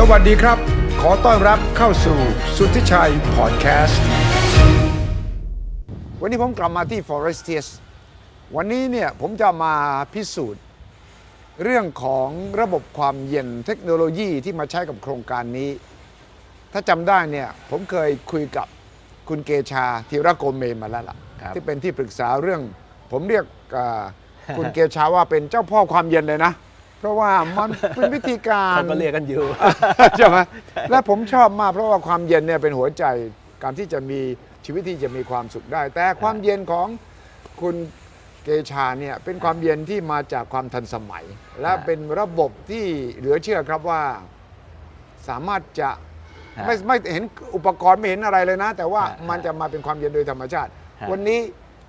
สวัสดีครับ ขอต้อนรับเข้าสู่สุทธิชัยพอดแคสต์ วันนี้ผมกลับมาที่ Forestiers วันนี้เนี่ยผมจะมาพิสูจน์ เรื่องของระบบความเย็นเทคโนโลยีที่มาใช้กับโครงการนี้ ถ้าจำได้เนี่ยผมเคยคุยกับคุณเกชาธีระโกเมมาแล้วล่ะ ครับ ที่เป็นที่ปรึกษาเรื่อง ผมเรียกอ่าคุณเกชาว่าเป็นเจ้าพ่อความเย็นเลยนะ เพราะว่ามันเป็นวิธีการเขาก็เรียกกันอยู่ใช่ไหมและผมชอบมากเพราะว่าความเย็นเนี่ยเป็นหัวใจการที่จะมีชีวิตที่จะมีความสุขได้ แต่ความเย็นของคุณเกชาเนี่ยเป็นความเย็นที่มาจากความทันสมัย และฮะเป็นระบบที่เหลือเชื่อครับว่าสามารถจะฮะไม่ไม่เห็นอุปกรณ์ไม่เห็นอะไรเลยนะ แต่ว่าฮะมันจะมาเป็นความเย็นโดยธรรมชาติฮะวันนี้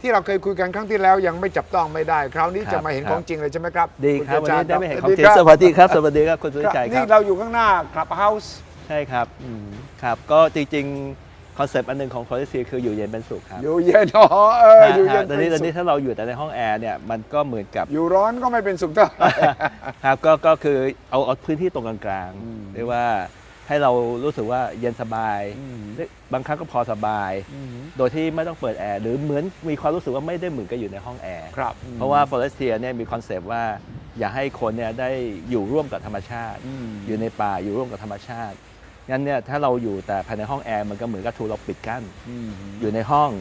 ที่เราเคยคุยกันครั้งที่แล้วยังไม่จับต้องไม่ได้ คราวนี้ครับจะมาเห็นครับของจริงเลยใช่ไหมครับดีครับณวันเกชานี้ได้ไม่เห็นคขรัองบจริงสวัสดีครับสวัสดีครับคุณสุวิชัยคนี่รับเราอยู่ข้างหน้าคลับเฮาส์ใช่ครับครับก็จริงๆคอนเซปต์อันหนึ่งของ Quality คืออยู่เย็นเป็นสุขครับอยู่เย็นอ๋อเอออยู่เย็นตอนนี้เป็ตอนสุนี้ขถ้าเราอยู่แต่ในห้องแอร์เนี่ยมันก็เหมือนกับอยู่ร้อนก็ไม่เป็นสุขเท่าไหร่ครับก็ก็คือเอาเอาพื้นที่ตรงกลางอืมๆเรียกว่า ให้เรารู้สึกว่าเย็นสบายอืมบางครั้งก็พอสบาย โดยที่ไม่ต้องเปิดแอร์หรือเหมือนมีความรู้สึกว่าไม่ได้เหมือนกับอยู่ในห้องแอร์ครับเพราะว่า Forestier เนี่ยมีคอนเซปต์ว่าอยากให้คนเนี่ยได้อยู่ร่วมกับธรรมชาติอืมอยู่ในป่าอยู่ร่วมกับธรรมชาติงั้นเนี่ยถ้าเราอยู่แต่ภายในห้องแอร์มันก็เหมือนกับถูกเราปิดกั้นอืมอยู่ในห้อง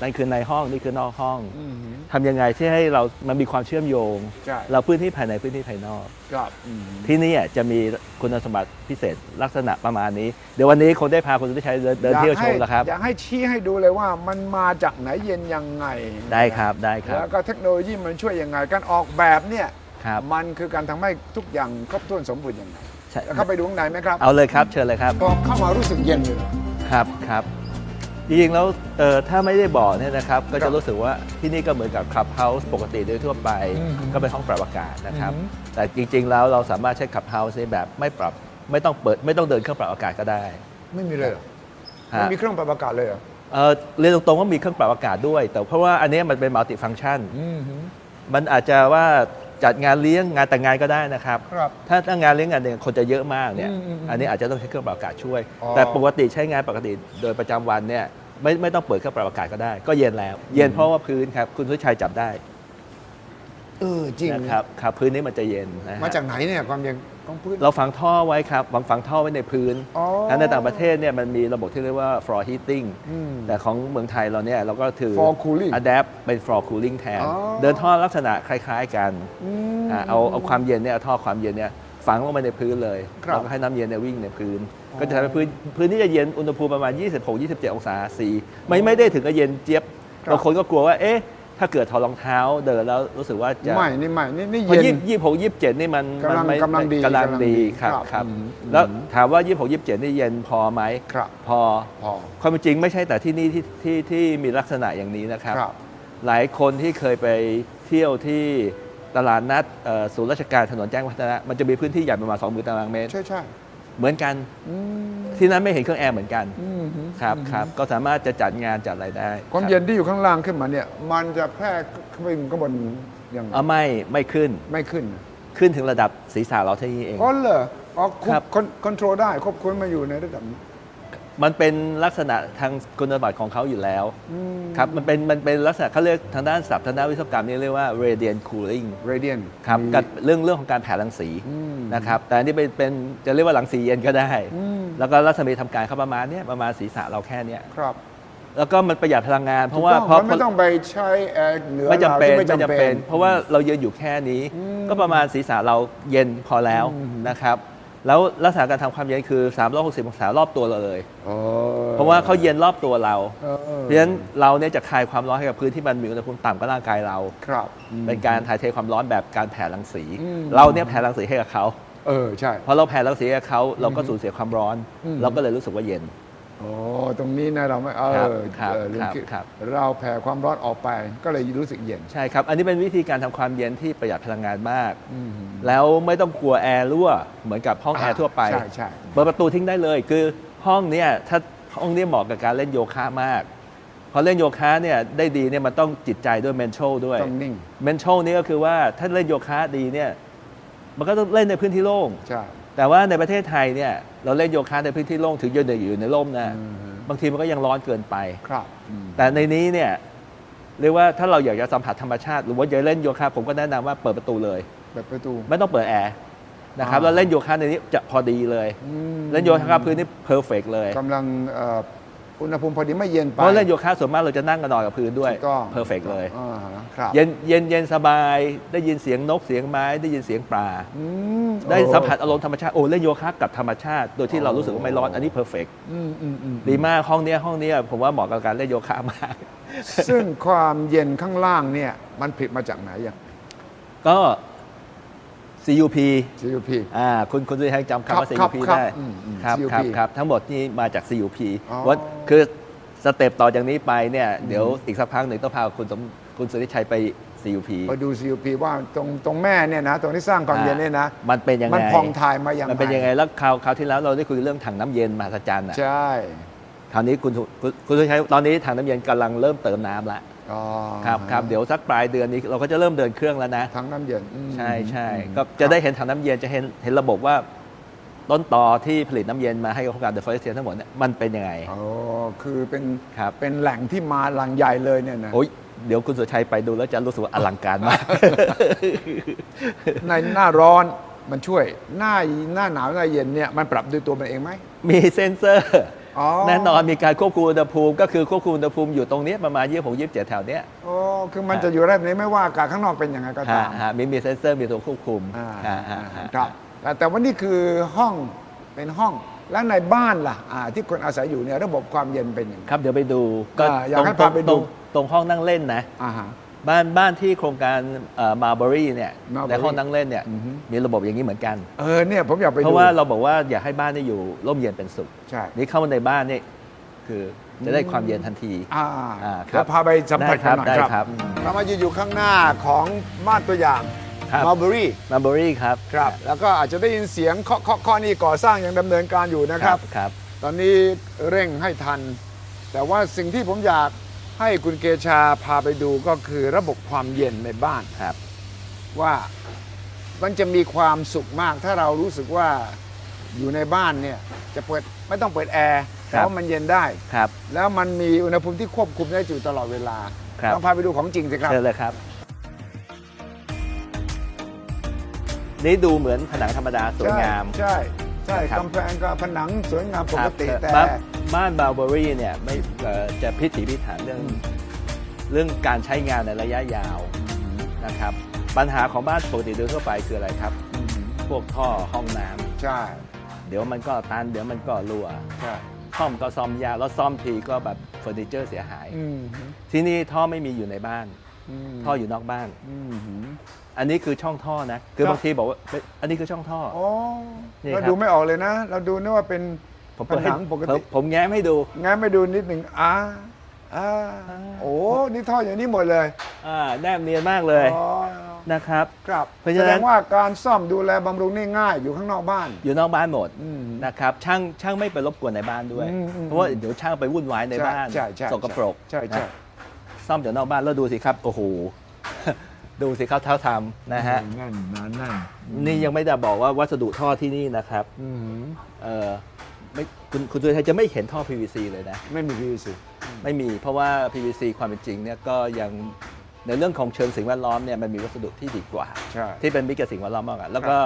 นั่นคือในห้องนี่คือนอกห้องอืมทำยังไงที่ให้เรามันมีความเชื่อมโยง ใช่เราพื้นที่ภายในพื้นที่ภายนอก ครับอืมที่นี่อะจะมีคุณสมบัติพิเศษลักษณะประมาณนี้ เดี๋ยววันนี้คงได้พาคุณสุทธิชัยเดินเดินเที่ยวชมแล้วครับ อยากให้ชี้ให้ดูเลยว่ามันมาจากไหนเย็นยังไงได้ครับได้ครัแล้บวก็เทคโนโลยีมันช่วยยังไง การออกแบบเนี่ยครับมันคือการทำให้ทุกอย่างครบถ้วนสมบูรณ์ยังไงใช่แล้วเข้าไปดูข้างในไหมครับเอาเลยครับเชิญเลยครับพอเข้ามารู้สึกเย็นเลย ครับครับ จริงๆแล้วเอ่อถ้าไม่ได้บอกเนี่ยนะครับก็ครัจะบรู้สึกว่าที่นี่ก็เหมือนกับคลับเฮาส์ปกติโดยทั่วไป อืมก็เป็นห้องปรับอากาศนะครับ อืม แต่จริงๆแล้วเราสามารถใช้คลับเฮาส์ในแบบไม่ปรับไม่ต้องเปิดไม่ต้องเดินเครื่องปรับอากาศก็ได้ไม่มีเลยเหรอฮะ ไม่มีเครื่องปรับอากาศเลยเหรอเอ่อเรียนตรงๆว่ามีเครื่องปรับอากาศด้วย แต่เพราะว่าอันเนี้ยมันเป็นมัลติฟัง c t ชัน อืม มันอาจจะว่า จัดงานเลี้ยงงานแต่งงานก็ได้นะครับ ครับ ถ้าถ้างานเลี้ยงงานเนี่ยคนจะเยอะมากเนี่ย อืมอืมอืมอันนี้อาจจะต้องใช้เครื่องปรับอากาศช่วย อ๋อ แต่ปกติใช้งานปกติโดยประจำวันเนี่ยไม่ไม่ต้องเปิดเครื่องปรับอากาศก็ได้ ก็เย็นแล้ว เย็นเพราะว่าพื้นครับคุณสุชัยจับได้ เออจริงนะครับครับพื้นนี้มันจะเย็นนะฮะมาจากไหนเนี่ยความเย็นของพื้น เราฝังท่อไว้ครับฝังฝังท่อไว้ในพื้นอ๋อแล้วในต่างประเทศเนี่ยมันมีระบบที่เรียกว่า floor heating อืมแต่ของเมืองไทยเราเนี่ยเราก็ถือ floor cooling adapt เป็น floor cooling แทน อ๋อ เดินท่อลักษณะคล้าย ๆ กันอืม อ่าเอาเอาความเย็นเนี่ยเอาท่อความเย็นเนี่ยฝังลงไปในพื้นเลยครับ แล้วก็ให้น้ำเย็นเนี่ยวิ่งในพื้นอ๋อก็จะทำให้พื้นพื้นที่จะเย็นอุณหภูมิประมาณ 26-27 องศาสีไม่ไม่ได้ถึงกับเย็นเจี๊ยบครับบางคนก็กลัวว่าเอ๊ะ ถ้าเกิดถอดรองเท้าเดินแล้วรู้สึกว่าจะไม่นี่ไม่นี่นี่พอเย็น ยี่ยี่หกยี่สิบเจ็ดนี่มันกำลังมันไม่กำลังดีกำลังกำลังดีดีครับครับครับ อืมแล้วถามว่ายี่หกยี่สิบเจ็ดนี่เย็นพอไหมครับ พอพอความเป็นจริงไม่ใช่แต่ที่นี่ที่ที่ที่มีลักษณะอย่างนี้นะครับ ครับ หลายคนที่เคยไปเที่ยวที่ตลาดนัดเอ่อศูนย์ราชการถนนแจ้งวัฒนะ มันจะมีพื้นที่ใหญ่ประมาณ 2 0,000ตารางเมตร ใช่ใช่ เหมือนกันอืมที่นั้นไม่เห็นเครื่องแอร์เหมือนกันอืมครับครับก็สามารถจะจัดงานจัดอะไรได้ ความรับเย็นที่อยู่ข้างล่างขึ้นมาเนี่ย มันจะแพร่ขึ้นไปข้างบนยังไงเอาไม่ไม่ขึ้นไม่ขึ้น ขึ้นถึงระดับศีรษะเราเท่านี้เองอ๋อเหรออ๋อควครับบคอนโทรลได้ควบคุมมาอยู่ในระดับนี้ มันเป็นลักษณะทางคุณสมบัติของเขาอยู่แล้วอืมครับมันเป็นมันเป็นลักษณะเขาเรียกทางด้านศัพท์ทางด้านวิศวกรรมนี่เรียกว่า radiant cooling radiant ครับมีกับเรื่องเรื่องของการแผ่รังสีอืมนะครับแต่อันนี้เป็นเป็นจะเรียกว่ารังสีเย็นก็ได้อืมแล้วก็รัศมีทำการเขาประมาณเนี้ยประมาณศีรษะเราแค่เนี้ยครับแล้วก็มันประหยัดพลังงาน เพถูกราะว่าต้องเพราะมันไม่ต้องไปใช้แอร์เหนือไม่จำเป็นราที่ไม่จำเป็น เพราะว่าเรายืนอยู่แค่นี้อืมก็ประมาณศีรษะเราเย็นพอแล้วอืมนะครับ แล้วลักษณะการทำความเย็นคือ 360 องศารอบตัวเราเลย อ๋อเพราะว่าเขาเย็นรอบตัวเรา เออเพราะฉะนั้นเราเนี่ยจะคายความร้อนให้กับพื้นที่มันมีอุณหภูมิต่ำกว่าร่างกายเรา ครับ เป็นการถ่ายเทความร้อนแบบการแผ่รังสี อืม เราเนี่ยแผ่รังสีให้กับเขาเออ ใช่พอเราแผ่รังสีให้กับเขาเราก็สูญเสียความร้อนอืมเราก็เลยรู้สึกว่าเย็น โอ้ตรงนี้นะเราไม่เอครับอครับเออลืมครับคิดครับ เราแผ่ความร้อนออกไป ก็เลยรู้สึกเย็น ใช่ครับ อันนี้เป็นวิธีการทำความเย็นที่ประหยัดพลังงานมาก อืมแล้วไม่ต้องกลัวแอร์รั่วเหมือนกับห้องแอร์ทั่วไป ใช่ใช่ เปิดประตูทิ้งได้เลย คือห้องเนี้ยถ้าห้องเนี้ยเหมาะกับการเล่นโยคะมากพอเล่นโยคะเนี่ยได้ดีเนี่ยมันต้องจิตใจด้วย mental ด้วย ต้องนิ่ง mental นี่ก็คือว่าถ้าเล่นโยคะดีเนี่ยมันก็ต้องเล่นในพื้นที่โล่ง ใช่ แต่ว่าในประเทศไทยเนี่ย เราเล่นโยคะในพื้นที่โล่งถึงยืนอยู่ในร่มนะบางทีมันก็ยังร้อนเกินไปครับอืมแต่ในนี้เนี่ยเรียกว่าถ้าเราอยากจะสัมผัสธรรมชาติ หรือว่าอยากเล่นโยคะผมก็แนะนำว่าเปิดประตูเลยแบบประตู ไม่ต้องเปิดแอร์นะครับอ่าแล้วเล่นโยคะในนี้จะพอดีเลยอืมเล่นโยคะพื้นนี่เพอร์เฟกเลยกำลังเอ่ออุณหภูมิพอดีไม่เย็นไปเพราะเล่นโยคะส่วนมากเราจะนั่งกันนอนกับพื้นด้วยถูกต้องเพอร์เฟกเลยอ่าฮะครับ เย็นเย็นเย็นสบายได้ยินเสียงนกเสียงไม้ได้ยินเสียงปลา อืมได้โอ้สัมผัสอารมณ์ธรรมชาติโอ้เล่นโยคะกับธรรมชาติ โดยที่เรารู้สึกว่าไม่ร้อนอันนี้เพอร์เฟกอืมอืมอืมดีมากห้องเนี้ยห้องเนี้ยผมว่าเหมาะกับการเล่นโยคะมาก ซึ่งความเย็นข้างล่างเนี่ย มันผลิตมาจากไหนอย่าง ก็ CUP CUP อ่าคุณคุณจะให้จำคำว่า ครับ CUP ครับได้อืมอืมครับ CUP ครับครับทั้งหมดนี่มาจาก CUP อ๋อ ว่าคือสเต็ปต่อจากนี้ไปเนี่ยเดี๋ยวอีกสักพักหนึ่งต้องพาคุณสมคุณสุริชัยไป CUP มาดู CUP ว่าตรงตรงแม่เนี่ยนะ ตรงที่สร้างความเย็นเนี่ยนะมันเป็นยังไงมันพองถ่ายมาอย่างมันเป็นยังไงแล้วคราวคราวที่แล้วเราได้คุยเรื่องถังน้ำเย็นมหัศจรรย์อะใช่ คราวนี้คุณคุณคุณสุริชัยตอนนี้ถังน้ำเย็นกำลังเริ่มเติมน้ำละอ๋อ ครับครับเดี๋ยวสักปลายเดือนนี้เราก็จะเริ่มเดินเครื่องแล้วนะทั้งน้ำเย็นอืมใช่ใช่ก็จะได้เห็นถังน้ำเย็นจะเห็นเห็นระบบว่าต้นตอที่ผลิตน้ำเย็นมาให้กับโครงการเดอะฟอเรสเทียทั้งหมดเนี่ยมันเป็นยังไงอ๋อคือเป็นครับเป็นแหล่งที่มาหลังใหญ่เลยเนี่ยนะโอ้ยเดี๋ยวคุณสุชัยไปดูแล้วจะรู้สึกว่าอลังการมาก ในหน้าร้อนมันช่วยหน้าหน้าหนาวหน้าเย็นเนี่ยมันปรับด้วยตัวมันเองไหมมีเซ็นเซอร์อ๋อ แน่นอนมีการควบคุมอุณหภูมิก็คือควบคุมอุณหภูมิอยู่ตรงเนี้ยประมาณยี่สิบหกยี่สิบเจ็ดแถวเนี้ยโอ้คือมันจะอยู่ได้แบบนี้ไม่ว่าอากาศข้างนอกเป็นยังไงก็ฮะตามฮะมีมีเซ็นเซอร์มีตัวควบคุมอ่าฮะฮะฮะครับแต่แต่ว่านี่คือห้องเป็นห้องแล้วในบ้านล่ะอ่าที่คนอาศัยอยู่เนี่ยระบบความเย็นเป็นยังไงครับเดี๋ยวไปดูก็อ่าอยากตรงให้ตรพางไปดูตรงตรงห้องนั่งเล่นนะอ่าฮะ บ้านบ้านที่โครงการมาร์บอรี่เนี่ย Marbury ในห้องนั่งเล่นเนี่ย อือฮึ มีระบบอย่างนี้เหมือนกัน เออเนี่ยผมอยากไปเพดูราะว่าเราบอกว่าอยากให้บ้านได้อยู่ร่มเย็นเป็นสุข ใช่นี่เข้ามาในบ้านนี่คือจะได้ความเย็นทันที อ่าอ่าครับ แล้วพาไปสัมผัสกันหน่อยได้คครัรับบได้ครับ เรามายืนอยู่ข้างหน้าของบ้านตัวอย่างครับ มาร์บอรี่มาร์บอรี่ครับครับ แล้วก็อาจจะได้ยินเสียงเคาะเคาะเคาะนี่ก่อสร้างยังดำเนินการอยู่นะครับ ครับ ตอนนี้เร่งให้ทัน แต่ว่าสิ่งที่ผมอยาก ให้คุณเกชาพาไปดูก็คือระบบความเย็นในบ้านครับ ว่ามันจะมีความสุขมากถ้าเรารู้สึกว่าอยู่ในบ้านเนี่ยจะเปิดไม่ต้องเปิดแอร์แต่ว่ามันเย็นได้ครับ แล้วมันมีอุณหภูมิที่ควบคุมได้อยู่ตลอดเวลาครับต้องพาไปดูของจริงสิครับเชิญเลยครับ นี่ดูเหมือนผนังธรรมดาสวยงามใช่ ใช่ครับ กำแพงก็ผนังสวยงามปคกรับติแต่ บ้านบ้านบาร์บอรี่เนี่ยไม่เอ่อจะพิถีพิถันเรื่องเรื่องการใช้งานในระยะยาวนะครับ ปัญหาของบ้านปกติโดยทั่วไปคืออะไรครับ พวกท่อห้องน้ำใช่เดี๋ยวมันก็ตัน เดี๋ยวมันก็รั่วใช่ซ่อมก็ซ่อมยากแล้วซ่อมทีก็แบบเฟอร์นิเจอร์เสียหาย อืมที่นี่ท่อไม่มีอยู่ในบ้านม ท่ออยู่นอกบ้านมอันนี้คือช่องท่อนะ คือบางทีบอกว่าเฮ้ยอันนี้คือช่องท่ออ๋อนี่เราครับ ดูไม่ออกเลยนะ เราดูนึกว่าเป็นผมผเปิดให้นังปกผมติผมแง้มให้ดู งั้นไปดูนิดหนึ่งอ่าอ่าโอ้นี่ท่ออย่างนี้หมดเลยอ่าแนบเนียนมากเลยอ๋อนะครับ ครับเพราะฉะแสนั้น ดงว่าการซ่อมดูแลบำรุงนี่ง่ายอยู่ข้างนอกบ้าน อยู่นอกบ้านหมดอืมนะครับ ช่างช่างไม่ไปรบกวนในบ้านด้วย อืมอืม เพราะว่าเดี๋ยวช่างไปวุ่นวายในบ้านใช่ใช่สกปรกใช่ใช่นะ ซ่อมจากนอกบ้านแล้วดูสิครับโอ้โหดูสิเขาเท้าทำนะฮะนั่นนั่นนั่นนี่ยังไม่ได้บอกว่าวัสดุท่อที่นี่นะครับอืมเออไม่คุณคุณสุรชัยจะไม่เห็นท่อ PVC เลยนะ ไม่มี PVC ไม่มีเพราะว่า PVC ความเป็นจริงเนี่ยก็ยังในเรื่องของเชิงสิ่งแวดล้อมเนี่ยมันมีวัสดุที่ดีกว่าใช่ที่เป็นมิตรกับสิ่งแวดล้อมมากกว่าแล้วก็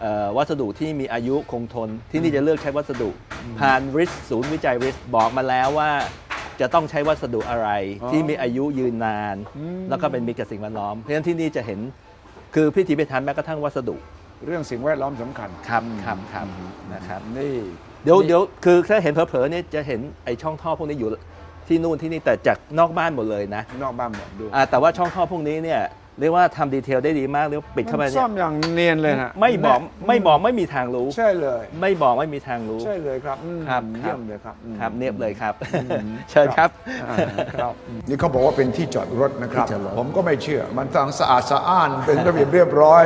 เอ่อวัสดุที่มีอายุคงทนที่นี่จะเลือกใช้วัสดุผ่านริสศูนย์วิจัยริสบอกมาแล้วว่า จะต้องใช้วัสดุอะไรอ๋อที่มีอายุยืนนานอืมแล้วก็เป็นมิตรกับสิ่งแวดล้อมเพราะฉะนั้นที่นี่จะเห็นคือพิธีพิธันแม้กระทั่งวัสดุ เรื่องสิ่งแวดล้อมสำคัญครับครับครับนะครับนี่เดี๋ยวเดี๋ยวคือถ้าเห็นเผลอๆเนี่ยจะเห็นไอช่องท่อพวกนี้อยู่ที่นู่นที่นี่แต่จากนอกบ้านหมดเลยนะ นอกบ้านหมดดูอ่าแต่ว่าช่องท่อพวกนี้เนี่ย เรียกว่าทำดีเทลได้ดีมากเรียกว่าปิดเข้าไปมันเนี่ซ่อยมอย่างเนียนเลยนะไม่บอกไม่บอกไม่มีทางรู้ ใช่เลย ไม่บอกไม่มีทางรู้ ใช่เลยครับอืมครับเยี่ยมเลยครับอืม ครับเนียบเลยครับ เชิญครับ อ่าครับ นี่เขาบอกว่าเป็นที่จอดรถนะครับ ที่จอดรถ ผมก็ไม่เชื่อ มันทั้งสะอาดสะอ้าน เป็นระเบียบเรียบร้อย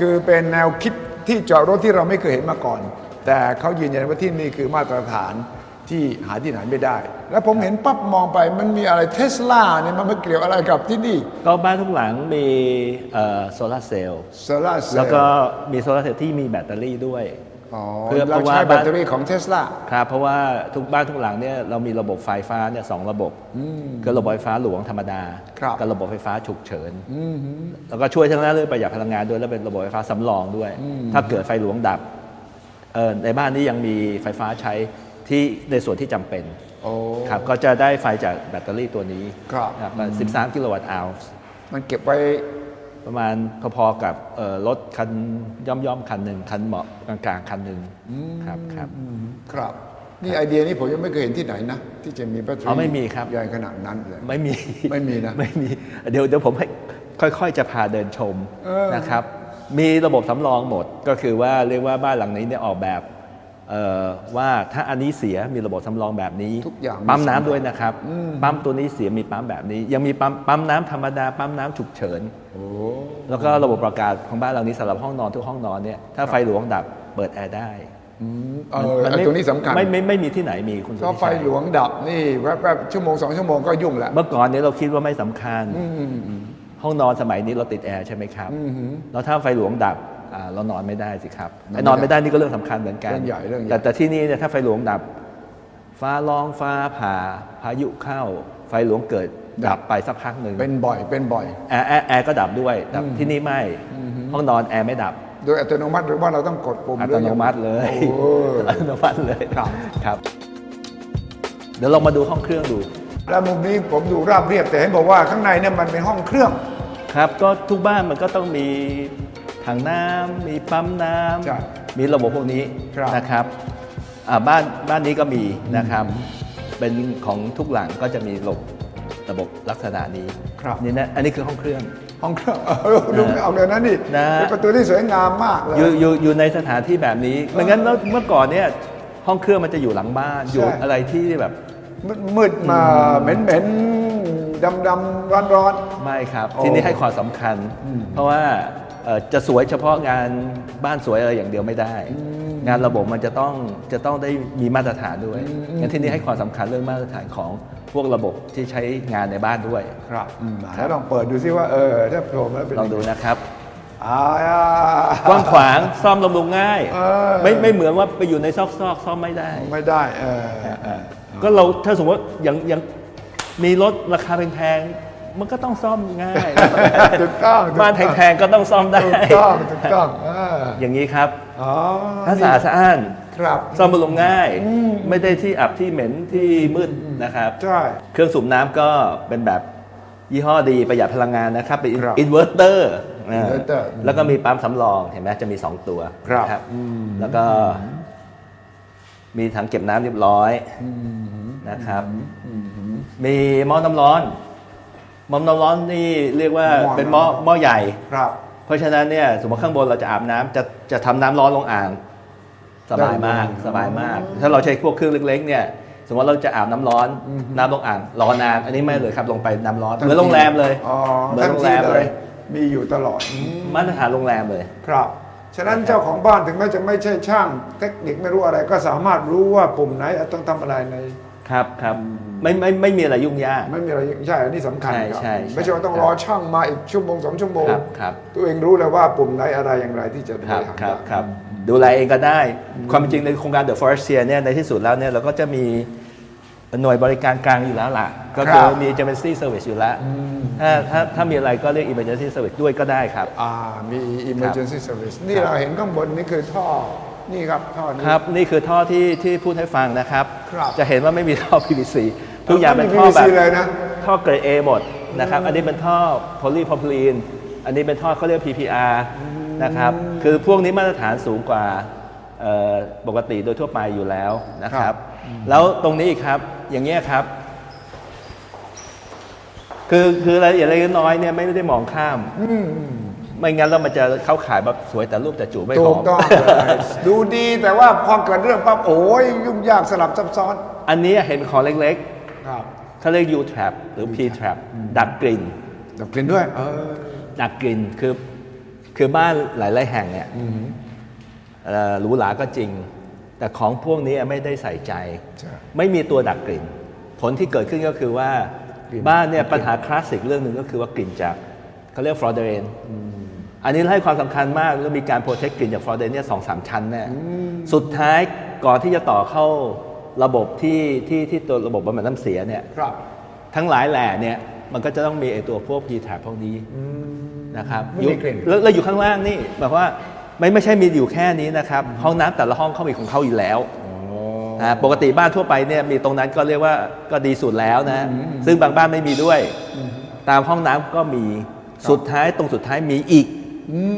คือเป็นแนวคิดที่จอดรถที่เราไม่เคยเห็นมาก่อน แต่เขายืนยันว่าที่นี่คือมาตรฐาน ที่หาที่ไหนไม่ได้ แล้วผมเห็นปั๊บมองไปมันมีอะไรเทสลาเนี่ยมันมาเกี่ยวอะไรกับที่นี่ ก็บ้านทุกหลังมีโซลาร์เซลล์โซลาร์เซลล์แล้วก็มีโซลาร์เซลล์ที่มีแบตเตอรี่ด้วยอ๋อเพื่อเราเพราะว่าใช้แบบ้านตเตอรี่ของเทสลาครับเพราะว่าทุกบ้านทุกหลังเนี่ยเรามีระบบไฟฟ้าเนี่ยสองระบบคือระบบไฟฟ้าหลวงธรรมดาครับกับระบบไฟฟ้าฉุกเฉินแล้วก็ช่วยทั้งนั้นเรื่องประหยัดพลังงานด้วยแล้วเป็นระบบไฟฟ้าสำรองด้วย ถ้าเกิดไฟหลวงดับเอ่อในบ้านนี้ยังมีไฟฟ้าใช้ ที่ในส่วนที่จำเป็นโอ้ครับก็จะได้ไฟจากแบตเตอรี่ตัวนี้ครับครับ13 กิโลวัตต์อาวมันเก็บไว้ประมาณพอๆกับเอ่อรถคันย่อมๆ คันหนึ่งคันเหมาะกลางๆ คันหนึ่งครับครับครับ นี่ไอเดียนี้ผมยังไม่เคยเห็นที่ไหนนะ ที่จะมีแบตเตออ๋อรี่ไม่มีครับใหญ่ขนาดนั้นเลยไม่มีไม่มีนะไม่มีเดี๋ยวเดี๋ยวผมให้ค่อยๆ จะพาเดินชมเออนะครับ มีระบบสำรองหมดก็คือว่าเรียกว่าบ้านหลังนี้เนี่ยออกแบบเอ่อ ว่าถ้าอันนี้เสียมีระบบสำรองแบบนี้ ทุกอย่างปั๊มน้ำด้วยนะครับ ปั๊มตัวนี้เสียมีปั๊มแบบนี้ ยังมีปั๊มปั๊มน้ำธรรมดา ปั๊มน้ำฉุกเฉินโอ้แล้วก็ระบบประกาศของบ้านหลังนี้สำหรับห้องนอนทุกห้องนอนเนี่ยถ้าไฟหลวงดับเปิดแอร์ได้เออไอ้ตัวนี้สำคัญไม่ไม่ไม่มีที่ไหนมีคุณสุก็ทธิไฟชัยหลวงดับนี่แวบๆชั่วโมงสองชั่วโมงก็ยุ่งแล้วเมื่อก่อนเนี้เราคิดว่าไม่สำคัญห้องนอนสมัยนี้เราติดแอร์ใช่ไหมครับแล้วถ้าไฟหลวงดับอ่า เรานอนไม่ได้สิครับนอนไม่ได้ไอ้นอนไม่ได้นี่ก็เรื่องสำคัญเหมือนกันเรื่องใหญ่เรื่องใหญ่แต่แต่ที่นี่เนี่ยถ้าไฟหลวงดับ ฟ้าร้องฟ้าผ่าพายุเข้า ไฟหลวงเกิดดับไปสักพักหนึ่งเป็นบ่อยเป็นบ่อยแอร์แอร์แอร์ก็ดับด้วยแต่ที่นี่ไม่ห้องนอนแอร์ไม่ดับ โดยอัตโนมัติหรือว่าเราต้องกดปุ่มอัหรืตอโนยังไงมัติเลยโอ้อัตโนมัติเลยครับครับ เดี๋ยวเรามาดูห้องเครื่องดู แล้วมุมนี้ผมดูราบเรียบแต่เห็นบอกว่าข้างในเนี่ยมันเป็นห้องเครื่อง ครับก็ทุกบ้านมันก็ต้องมี ถังน้ำมีปั๊มน้ใช่ำมีระบบพวกนี้ครับ นะครับอ่าบ้านบ้านนี้ก็มีนะครับ เป็นของทุกหลังก็จะมีระบบระบบลักษณะนี้ครับนี่นะอันนี้คือห้องเครื่อง ห้องเครื่องเออดูไม่ออกเลยนะนี่นะ เป็นประตูที่สวยงามมากเลย อยู่อยู่อยู่ในสถานที่แบบนี้ไม่งั้นแล้วเมื่อก่อนเนี่ยห้องเครื่องมันจะอยู่หลังบ้านอยู่อะไรที่แบบ มืดมืดมาเหม็นเหม็นดำดำร้อนร้อน ไม่ครับ โอ้ที่นี่ให้ความสำคัญเพราะว่าเอ่อ จะสวยเฉพาะงานบ้านสวยอะไรอย่างเดียวไม่ได้ งานระบบมันจะต้องจะต้องได้มีมาตรฐานด้วยงั้นที่นี่ให้ความสำคัญเรื่องมาตรฐานของพวกระบบที่ใช้งานในบ้านด้วย ครับอืมแล้วลองเปิดดูซิว่าเออถ้าโผล่มาแล้วเป็นลองดูนะครับอ่ากว้างขวางซ่อมบำรุงง่ายเออไม่ไม่เหมือนว่าไปอยู่ในซอกซอกๆซ่อมไม่ได้ ไม่ได้เออเออก็เราถ้าสมมติว่าอย่างอย่างมีรถราคาแพงๆ มันก็ต้องซ่อมง่ายถูกต้องถูกต้องบ้านแพงๆก็ต้องซ่อมได้ถูกต้องถูกต้องเอออย่างนี้ครับอ๋อถ้าสะอาดสะอ้านครับซ่อมบำรุงง่าย ไม่ได้ที่อับที่เหม็นที่มืดนะครับใช่เครื่องสูบน้ำก็เป็นแบบยี่ห้อดีประหยัดพลังงานนะครับเป็นครับอินเวอร์เตอร์นะ inverter แล้วก็มีปั๊มสำรองเห็นไหมจะมี 2 ตัวครับนะแล้วก็มีถังเก็บน้ำเรียบร้อยนะครับ มีหม้อน้ำร้อน หม้อน้ำร้อนนี่เรียกว่าหม้อเป็นหม้อหม้อใหญ่ ครับ เพราะฉะนั้นเนี่ยสมมติข้างบนเราจะอาบน้ำจะจะทำน้ำร้อนลงอ่างสบายมากได้สบายมาก ถ้าเราใช้พวกเครื่องเล็กๆเนี่ยสมมติเราจะอาบน้ำร้อนน้ำลงอ่างรอนานอันนี้ไม่เลยครับลงไปน้ำร้อนเหมือนโรงแรมเลย อ๋อเหมือนทันโรงทีแรมเลเลยยมีอยู่ตลอดมาตรฐานโรงแรมเลย ครับ ฉะนั้นเจ้าของบ้านถึงแม้จะไม่ใช่ช่าง เทคนิคไม่รู้อะไรก็สามารถรู้ว่าปุ่มไหนต้องทำอะไรใน ครับครับ ไม่ไม่ไม่มีอะไรยุ่งยาก ไม่มีอะไรใช่อันนี้สำคัญใช่ครับใช่ใช่ไม่ใช่ว่าต้องรอช่างมาอีกชั่วโมงสองชั่วโมงครับครับตัวเองรู้เลยว่าปุ่มไหนอะไรอย่างไรที่จะบครับริหารครับได้ครับดูแลเองก็ได้ ความเป็นจริงในโครงการ The Forestier เนี่ยในที่สุดแล้วเนี่ยเราก็จะมีหน่วยบริการกลางอยู่แล้วล่ะ ก็คือมี emergency service อยู่แล้ว ถ้าถ้าถ้ามีอะไรก็เรียก emergency service ด้วยก็ได้ครับ อ่า มี emergency service นี่เราเห็นข้างบนนี่คือท่อ นี่ครับท่อนี้ ครับ นี่คือท่อที่ที่พูดให้ฟังนะครับ ครับจะเห็นว่าไม่มีท่อ PVC ทุกอย่างเป็นไม่มีท่อแบบ PVC เลยนะ ท่อเกรด A หมดนะครับ อันนี้เป็นท่อ polypropylene อันนี้เป็นท่อเขาเรียก PPR นะครับ คือพวกนี้มาตรฐานสูงกว่าเอ่อปกติโดยทั่วไปอยู่แล้วนะคครัรับบแล้วตรงนี้อีกครับ อย่างเงี้ยครับ คือคือรายละเอียดเล็กน้อยเนี่ยไม่ได้มองข้าม ไม่งั้นแล้วมันจะเข้าขายแบบสวยแต่รูปแต่จูบไม่หถูอกมต้องเลยดูดีแต่ว่าพอเกิดเรื่องปั๊บโอ้ยยุ่งยากสลับซับซ้อนอันนี้เห็นของเล็กครับๆเขาเรียก U trap หรือ P trap ดักกลิ่น ดับกลิ่นด้วย เออ ดักกลิ่นคือคือบ้านหลาย ๆ แห่งเนี่ยเอ่อหรูหราก็จริง แต่ของพวกนี้ไม่ได้ใส่ใจ ใช่ ไม่มีตัวดักกลิ่น ผลที่เกิดขึ้นก็คือว่ากลิ่นบ้านเนี่ยปัญหาคลาสสิกเรื่องหนึ่งก็คือว่ากลิ่นจากเขาเรียกฟลอเดเรน อันนี้ให้ความสำคัญมากแล้วมีการโปรเทคกลิ่นจากฟลอร์เดนเนี่ยสองสามชั้นแน่สุดท้ายก่อนที่จะต่อเข้าระบบที่ที่ที่ตัวระบบบำบัดน้ำเสียเนี่ยครับ ทั้งหลายแหล่เนี่ยมันก็จะต้องมีไอตัวพวก p t r a p พวกนี้นะครับไม่มีอยู่กลิ่นแล้วแล้วอยู่ข้างล่างนี่แบบว่าไม่ไม่ใช่มีอยู่แค่นี้นะครับ ห้องน้ำแต่ละห้องเขามีของเขาอยู่แล้วอ่าปกติบ้านทั่วไปเนี่ยมีตรงนั้นก็เรียกว่าก็ดีสุดแล้วนะ ซึ่งบางบ้านไม่มีด้วย ตามห้องน้ำก็มีสุดท้ายตรงสุดท้ายมีอีก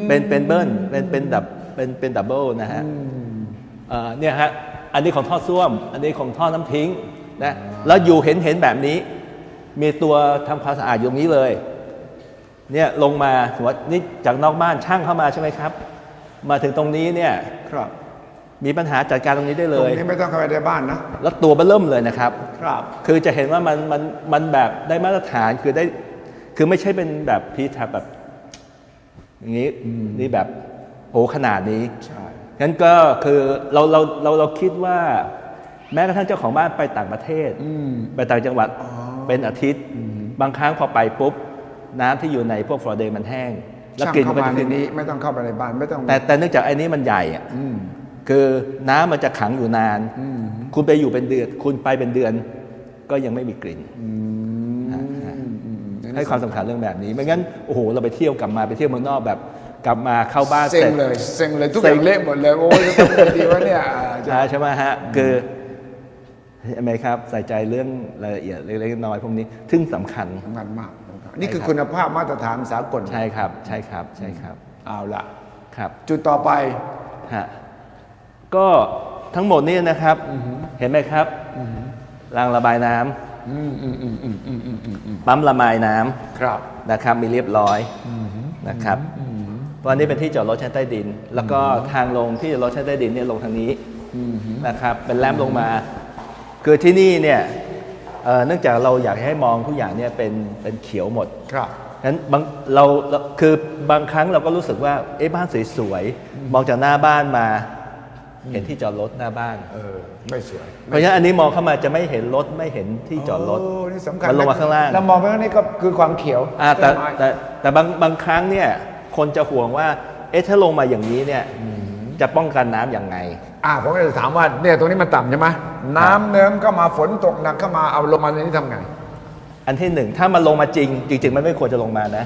เป็นเป็นเบิ้ลเป็นเป็นดับเป็นเป็นดับเบิลนะฮะเอ่อเนี่ยฮะอันนี้ของท่อส้วม อันนี้ของท่อน้ำทิ้งนะแล้วอยู่เห็นเห็นแบบนี้ มีตัวทำความสะอาดอยู่ตรงนี้เลย เนี่ยลงมาสมมติว่านี่จากนอกบ้านช่างเข้ามาใช่ไหมครับ มาถึงตรงนี้เนี่ยครับมีปัญหาจัดการตรงนี้ได้ตเลรงยนี้ไม่ต้องเข้าไปในบ้านนะแล้วตัวเบอร์เริ่มเลยนะครับ ครับ คือจะเห็นว่ามันมันมันแบบได้มาตรฐานคือได้ คือไม่ใช่เป็นแบบพีทแบบ อย่างนี้นี่แบบโหขนาดนี้ใช่งั้นก็คือเราเราเราเราคิดว่า แม้กระทั่งเจ้าของบ้านไปต่างประเทศไปต่างจังหวัดเป็นอาทิตย์ บางครั้งพอไปปุ๊บ น้ำที่อยู่ในพวกฟลอร์เดนมันแห้ง แล้วช่างกลิ่นเข้ามันมาจะในขึ้นนี้ ไม่ต้องเข้าไปในบ้านไม่ต้อง แต่แต่เนื่องจากไอ้นี้มันใหญ่อะคือน้ำมันจะขังอยู่นาน คุณไปอยู่เป็นเดือน คุณไปเป็นเดือน ก็ยังไม่มีกลิ่นฮะฮะ ให้ความสำคัญเรื่องแบบนี้ ไม่งั้นโอ้โหเราไปเที่ยวกลับมาไปเที่ยวเมืองนอกแบบกลับมาเข้าบ้านเซ็เสร็งจเลยเซ็งเลยทุกอเซ็งย่างเละหมดเลยโอ้ยจะทำไงดีวะเนี่ยอ่าจะใช่ใช่ไหมฮะคือเห็นไหมครับใส่ใจเรื่องรายละเอียดเล็กๆน้อยๆพวกนี้ซึ่งสำคัญสำคัญมาก นี่คือคุณภาพมาตรฐานสากลใช่ครับ ใช่ครับใช่ครับ เอาละครับ จุดต่อไปฮะก็ทั้งหมดนี้นะครับ เห็นไหมครับรางระบายน้ำ ปั๊มระบายน้ำครับนะครับมีเรียบร้อยนะครับ เพราะอันนี้เป็นที่จอดรถชั้นใต้ดิน แล้วก็ทางลงที่จอดรถชั้นใต้ดินเนี่ยลงทางนี้นะครับ เป็นแรมลงมา คือที่นี่เนี่ยเอ่อเนื่องจากเราอยากให้มองทุกอย่างเนี่ยเป็นเป็นเขียวหมด ครับงั้นบางเราเราคือบางครั้งเราก็รู้สึกว่าเอ๊ะบ้านสวยๆมองจากหน้าบ้านมา เห็นที่จอดรถหน้าบ้าน เออไม่สวยเพราะฉะนั้นอันนี้มองเข้ามาจะไม่เห็นรถไม่เห็นที่จอดรถโอ้นี่สำคัญมันลงมาข้างล่างเรามองไปข้างนี้ก็คือความเขียวอ่าแต่ต้นไม้แต่แต่บางบางครั้งเนี่ยคนจะห่วงว่าเอ๊ะถ้าลงมาอย่างนี้เนี่ยจะป้องกันน้ำอย่างไง อ่าผมก็จะถามว่าเนี่ยตรงนี้มันต่ำใช่ไหมน้ำเนิ้มก็มาฝนตกหนักเข้ามาเอาลงมาในนี้ทำไง อันที่หนึ่งถ้ามันลงมาจริง จริง ๆ มันไม่ควรจะลงมานะ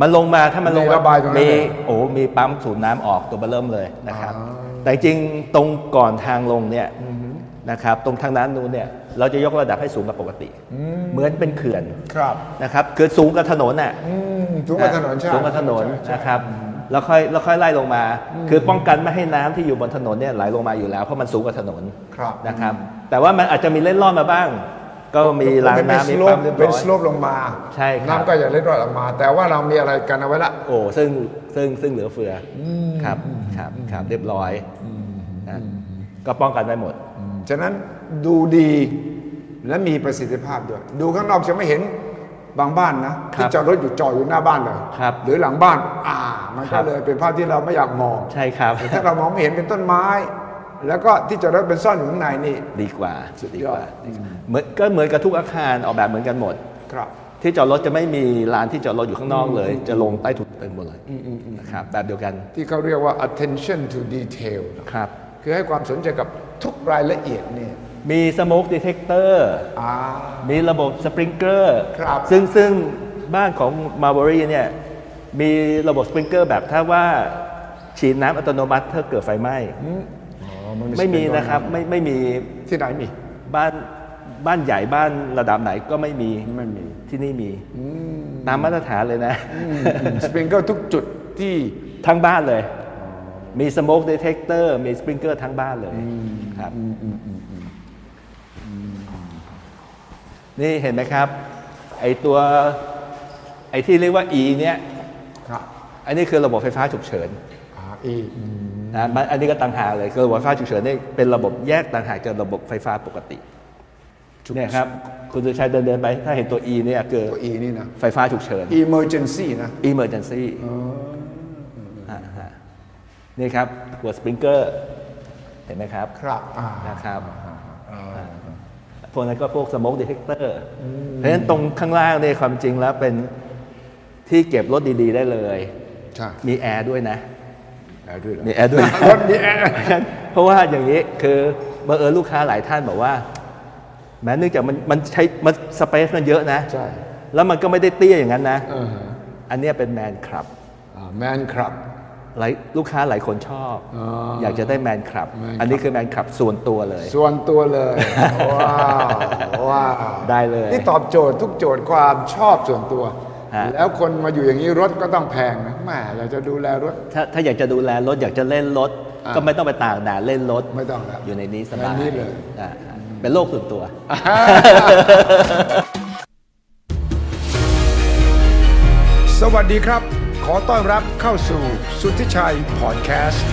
มันลงมาถ้ามันลงมีมาระบายตรงนั้นมีเลยโอ้มีปั๊มสูบน้ำออกตัวเบอร์เริ่มเลยนะครับอ๋อ แต่จริงๆตรงก่อนทางลงเนี่ยนะครับตรงทางนั้นนู้นเนี่ยเราจะยกระดับให้สูงกว่าปกติ เหมือนเป็นเขื่อนครับนะครับคือสูงกับถนนน่ะอืมสูงกว่าถนนใช่สูงกับถนนใช่ใช่นะครับแล้วค่อยแล้วค่อยไล่ลงมา คือป้องกันไม่ให้น้ำที่อยู่บนถนนเนี่ยไหลลงมาอยู่แล้วเพราะมันสูงกว่าถนนครับนะครับ แต่ว่ามันอาจจะมีเล่นรอดมาบ้าง ก็มีรางน้ำมีเป็นสโลปั๊ปมเรียบเป็นร้อยสโลปลงมาใช่ครับน้ำก็อย่าเล็ดรอดออกมา แต่ว่าเรามีอะไรกันเอาไว้ละโอ้ซึ่ง ซึ่งซึ่งเหลือเฟืออครับครับครับเรียบร้อยนะก็ป้องกันได้หมด ฉะนั้นดูดีและมีประสิทธิภาพด้วย ดูข้างนอกจะไม่เห็นบางบ้านนะครัที่บจอดรถอยู่จอดอยู่หน้าบ้านเลยครับหรือหลังบ้าน อ่า มันครัก็บเลยเป็นภาพที่เราไม่อยากมองใช่ครับแต่ถ้าเรามองไม่เห็นเป็นต้นไม้ แล้วก็ที่จอดรถเป็นซ่อนอยู่ข้างในนี่ดีกว่าสุดดียอดกว่าเหมือนก็เหมือนกับทุกอาคารออกแบบเหมือนกันหมดครับ ที่จอดรถจะไม่มีลานที่จอดรถอยู่ข้างนอกเลย จะลงใต้ถุนเต็มหมดเลยนะครับแบบเดียวกันที่เขาเรียกว่า attention to detail ครับคือให้ความสนใจกับทุกรายละเอียดนี่มี smoke detector อ่ามีระบบสปริงเกอร์ครับซึ่งซึ่งบ้านของ Marbury เนี่ยมีระบบสปริงเกอร์แบบถ้าว่าฉีดน้ำอัตโนมัติถ้าเกิดไฟไหม้อ๋อมันไม่มีนะครับไม่ไม่มีที่ไหนมีบ้าน บ้านใหญ่บ้านระดับไหนก็ไม่มีไม่มีที่นี่มีตามมาตรฐานเลยนะสปริงเกิลทุกจุดที่ทั้งบ้านเลย มี smoke detector มีสปริงเกอร์ทั้งบ้านเลยครับนี่เห็นไหมครับ ไอตัวไอที่เรียกว่า E เนี่ยครับอันนี้คือระบบไฟฟ้าฉุกเฉินอ่าอีกนะมันอันนี้ก็ต่างหากเลยคือระบบไฟฟ้าฉุกเฉินนี่เป็นระบบแยกต่างหากจากระบบไฟฟ้าปกติ เนี่ยครับ คุณสุชัยเดินเดินๆไป ถ้าเห็นตัว E เนี่ยคือตัวอีนี่นะ ไฟฟ้าฉุกเฉิน emergency นะ emergency าฮะนี่ครับหัวสปริงเกอร์เห็นไหมครับ ครับอ่านะครับพวกนั้นก็พวก smoke detector เพราะฉะนั้นตรงข้างล่างเนี่ยความจริงแล้วเป็นที่เก็บรถดี ๆ ได้เลยใช่มีแอร์ด้วยนะ แอร์ด้วยเหรอมีแอร์ด้วยรถมีแอร์เพราะว่าอย่างนี้คือบังเอิญลูกค้าหลายท่านบอกว่า แม้เนื่องจากมันมันใช้มันสเปซมันเยอะนะ ใช่ แล้วมันก็ไม่ได้เตี้ยอย่างนั้นนะ เออฮะอันเนี้ยเป็นแมนครับแมนครับ หลายลูกค้าหลายคนชอบอ๋อออยากจะได้แมนครับ แมนครับอันนี้คือแมนครับส่วนตัวเลย ส่วนตัวเลย ว้าวว้าวได้เลยนี่ตอบโจทย์ทุกโจทย์ความชอบส่วนตัว ฮะ แล้วคนมาอยู่อย่างนี้รถก็ต้องแพงนะแหม่เราจะดูแลรถ ถ้าถ้าอยากจะดูแลรถอยากจะเล่นรถ อ่าก็ไม่ต้องไปตากแดดเล่นรถไม่ต้องแล้วอยู่ในนี้สบายในนี้เลย อ่า เป็นโลกส่วนตัว สวัสดีครับ ขอต้อนรับเข้าสู่สุทธิชัยพอดแคสต์